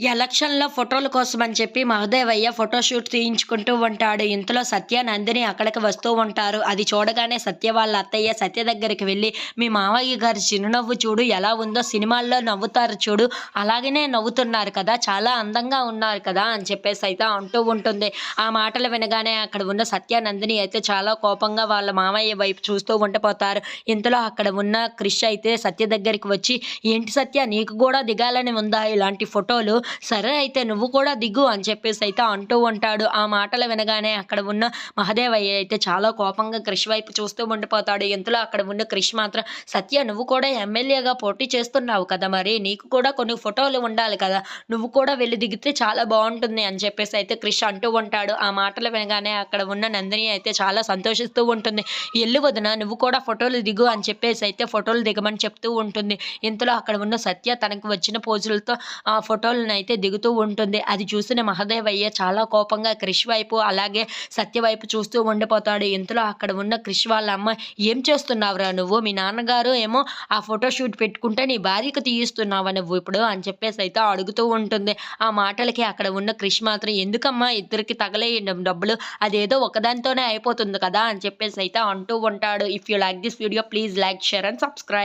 ఎలక్షన్‌లో ఫోటోల కోసం అని చెప్పి మహదేవయ్య ఫోటోషూట్ తీయించుకుంటూ ఉంటాడు. ఇంతలో సత్య, నందిని అక్కడికి వస్తూ ఉంటారు. అది చూడగానే సత్య వాళ్ళ అత్తయ్య సత్య దగ్గరికి వెళ్ళి మీ మావయ్య గారి చిరునవ్వు చూడు ఎలా ఉందో సినిమాల్లో నవ్వుతారు చూడు అలాగనే నవ్వుతున్నారు కదా చాలా అందంగా ఉన్నారు కదా అని చెప్పేసి అయితే అంటూ ఉంటుంది. ఆ మాటలు వినగానే అక్కడ ఉన్న సత్య, నందిని అయితే చాలా కోపంగా వాళ్ళ మామయ్య వైపు చూస్తూ ఉండిపోతారు. ఇంతలో అక్కడ ఉన్న క్రిష్ అయితే సత్య దగ్గరికి వచ్చి ఏంటి సత్య నీకు కూడా దిగాలని ఉందా ఇలాంటి ఫోటోలు సరే అయితే నువ్వు కూడా దిగు అని చెప్పేసి అయితే అంటూ ఉంటాడు. ఆ మాటలు వినగానే అక్కడ ఉన్న మహదేవయ్య అయితే చాలా కోపంగా క్రిష్ వైపు చూస్తూ ఉండిపోతాడు. ఇంతలో అక్కడ ఉన్న క్రిష్ మాత్రం సత్య నువ్వు కూడా ఎమ్మెల్యేగా పోటీ చేస్తున్నావు కదా మరి నీకు కూడా కొన్ని ఫోటోలు ఉండాలి కదా నువ్వు కూడా వెళ్ళి దిగితే చాలా బాగుంటుంది అని చెప్పేసి అయితే క్రిష్ అంటూ ఉంటాడు. ఆ మాటలు వినగానే అక్కడ ఉన్న నందిని అయితే చాలా సంతోషిస్తూ ఉంటుంది. ఎల్లు వదిన నువ్వు కూడా ఫోటోలు దిగు అని చెప్పేసి అయితే ఫోటోలు దిగమని చెప్తూ ఉంటుంది. ఇంతలో అక్కడ ఉన్న సత్య తనకు వచ్చిన పోజులతో ఆ ఫోటోలను అయితే దిగుతూ ఉంటుంది. అది చూసిన మహదేవయ్య చాలా కోపంగా క్రిష్ వైపు అలాగే సత్య వైపు చూస్తూ ఉండిపోతాడు. ఇంతలో అక్కడ ఉన్న క్రిష్ వాళ్ళ అమ్మ ఏం చేస్తున్నావురా నువ్వు మీ నాన్నగారు ఏమో ఆ ఫోటో షూట్ పెట్టుకుంటే నీ భార్యకు తీయిస్తున్నావా నువ్వు ఇప్పుడు అని చెప్పేసి అయితే అడుగుతూ ఉంటుంది. ఆ మాటలకి అక్కడ ఉన్న క్రిష్ మాత్రం ఎందుకమ్మా ఇద్దరికి తగలేయడం డబ్బులు అదేదో ఒకదానితోనే అయిపోతుంది కదా అని చెప్పేసి అయితే అంటూ ఉంటాడు. If you like this video please like share and subscribe